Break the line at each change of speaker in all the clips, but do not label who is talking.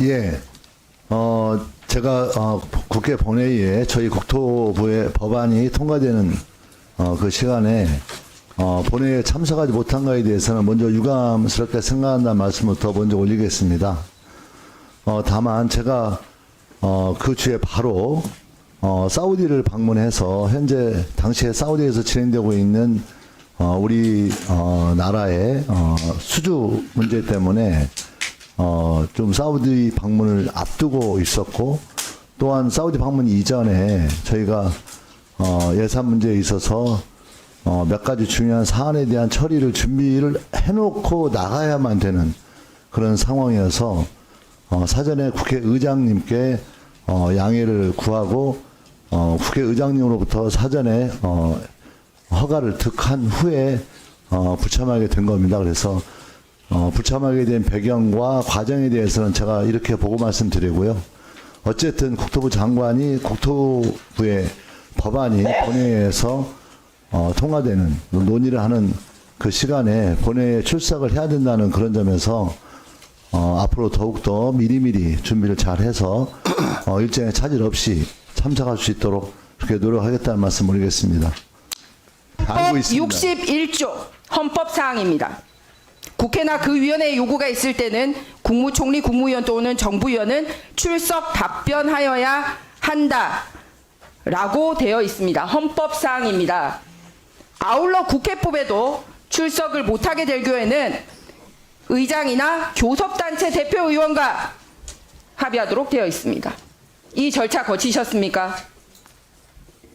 예. 어, 제가 어, 국회 본회의에 저희 국토부의 법안이 통과되는 어, 그 시간에 어, 본회의에 참석하지 못한 것에 대해서는 먼저 유감스럽게 생각한다는 말씀을 더 먼저 올리겠습니다. 어, 다만 제가 어, 그 주에 바로 어, 사우디를 방문해서 현재 당시에 사우디에서 진행되고 있는 어, 우리 어, 나라의 어, 수주 문제 때문에 어, 좀 사우디 방문을 앞두고 있었고 또한 사우디 방문 이전에 저희가 어, 예산 문제에 있어서 어, 몇 가지 중요한 사안에 대한 처리를 준비를 해놓고 나가야만 되는 그런 상황이어서 어, 사전에 국회의장님께 어, 양해를 구하고 어, 국회의장님으로부터 사전에 어, 허가를 득한 후에 어, 부참하게 된 겁니다. 그래서 어, 부참하게 된 배경과 과정에 대해서는 제가 이렇게 보고 말씀드리고요. 어쨌든 국토부 장관이 국토부의 법안이 본회의에서 어, 통과되는 논의를 하는 그 시간에 본회의에 출석을 해야 된다는 그런 점에서 어, 앞으로 더욱더 미리미리 준비를 잘 해서 어, 일정에 차질 없이 참석할 수 있도록 그렇게 노력하겠다는 말씀 올리겠습니다. 알고 있습니다.
61조 헌법 사항입니다. 국회나 그 위원회의 요구가 있을 때는 국무총리, 국무위원 또는 정부위원은 출석 답변하여야 한다 라고 되어 있습니다. 헌법 사항입니다. 아울러 국회법에도 출석을 못하게 될 경우에는 의장이나 교섭단체 대표의원과 합의하도록 되어 있습니다. 이 절차 거치셨습니까?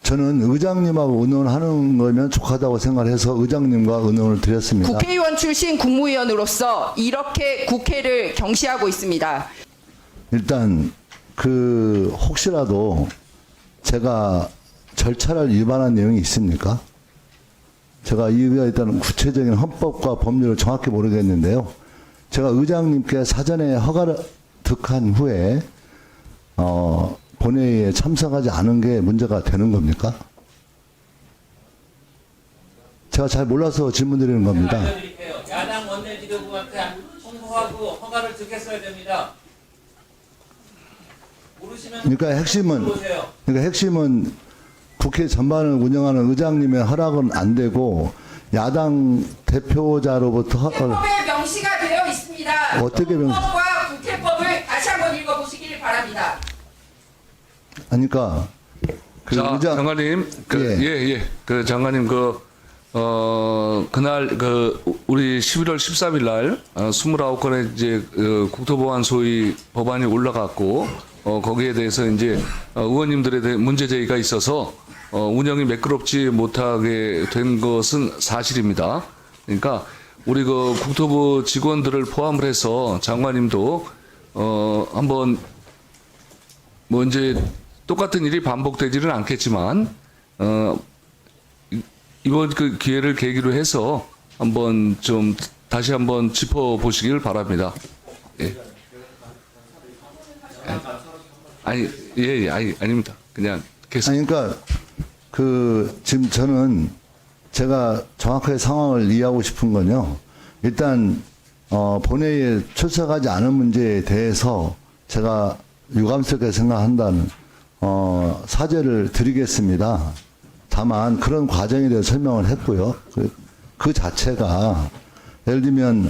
저는 의장님하고 의논하는 거면 족하다고 생각해서 의장님과 의논을 드렸습니다.
국회의원 출신 국무위원으로서 이렇게 국회를 경시하고 있습니다.
일단 그 혹시라도 제가 절차를 위반한 내용이 있습니까? 제가 이유가 일단 구체적인 헌법과 법률을 정확히 모르겠는데요. 제가 의장님께 사전에 허가를 득한 후에 어, 본회의에 참석하지 않은 게 문제가 되는 겁니까? 제가 잘 몰라서 질문 드리는 겁니다.
알려드릴게요. 야당 원내지도부한테 홍보하고 허가를 득했어야 됩니다. 모르시면
그러니까 핵심은. 그러니까 핵심은 국회 전반을 운영하는 의장님의 허락은 안 되고 야당 대표자로부터 허, 어,
명시가 되어 있습니다.
어떻게 명시-
헌법과 국회법을 다시 한번 읽어보시길 바랍니다.
아니까 그
자,
의장
장관님, 그,
예.
예, 예, 그 장관님, 그, 어, 그날, 그, 우리 11월 13일 날, 어, 29건의 이제, 어, 국토보안 소위 법안이 올라갔고, 어, 거기에 대해서 이제, 어, 의원님들에 대해 문제 제기가 있어서, 어, 운영이 매끄럽지 못하게 된 것은 사실입니다. 그러니까, 우리 그 국토부 직원들을 포함을 해서 장관님도, 어, 한번 뭐 이제 똑같은 일이 반복되지는 않겠지만 어 이- 이번 그 기회를 계기로 해서 한번 좀 다시 한번 짚어 보시길 바랍니다. 예. 예. 아니 예, 예 아니 아닙니다. 그냥 계속
아니 그러니까 그 지금 저는 제가 정확하게 상황을 이해하고 싶은 건요. 일단 어 본회의에 출석하지 않은 문제에 대해서 제가 유감스럽게 생각한다는 어 사죄를 드리겠습니다. 다만 그런 과정에 대해 서 설명을 했고요. 그, 그 자체가 예를 들면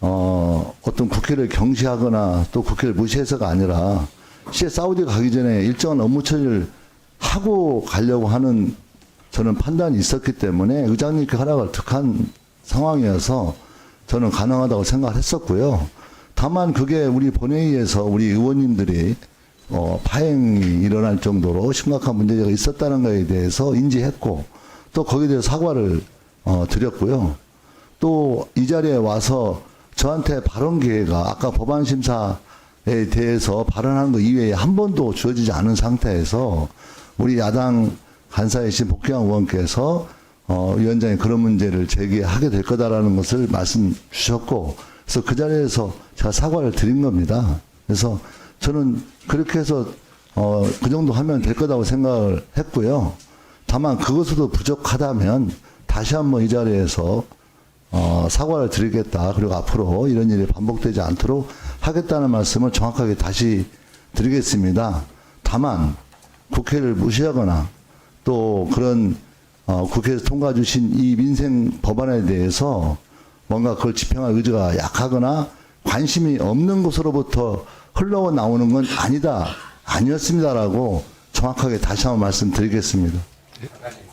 어 어떤 국회를 경시하거나 또 국회를 무시해서가 아니라 시에 사우디 가기 전에 일정한 업무 처리를 하고 가려고 하는 저는 판단이 있었기 때문에 의장님께 허락을 득한 상황이어서 저는 가능하다고 생각을 했었고요. 다만 그게 우리 본회의에서 우리 의원님들이 어, 파행이 일어날 정도로 심각한 문제가 있었다는 것에 대해서 인지했고 또 거기에 대해서 사과를 어, 드렸고요. 또 이 자리에 와서 저한테 발언 기회가 아까 법안 심사에 대해서 발언하는 것 이외에 한 번도 주어지지 않은 상태에서 우리 야당 간사이신 복귀한 의원께서 어, 위원장이 그런 문제를 제기하게 될 거다라는 것을 말씀 주셨고 그래서 그 자리에서 제가 사과를 드린 겁니다. 그래서 저는 그렇게 해서 어, 그 정도 하면 될 거다고 생각을 했고요. 다만 그것으로 부족하다면 다시 한번 이 자리에서 어, 사과를 드리겠다. 그리고 앞으로 이런 일이 반복되지 않도록 하겠다는 말씀을 정확하게 다시 드리겠습니다. 다만 국회를 무시하거나 또 그런 어, 국회에서 통과 주신 이 민생 법안에 대해서 뭔가 그걸 집행할 의지가 약하거나 관심이 없는 곳으로부터 흘러나오는 건 아니다, 아니었습니다라고 정확하게 다시 한번 말씀드리겠습니다.
장관님,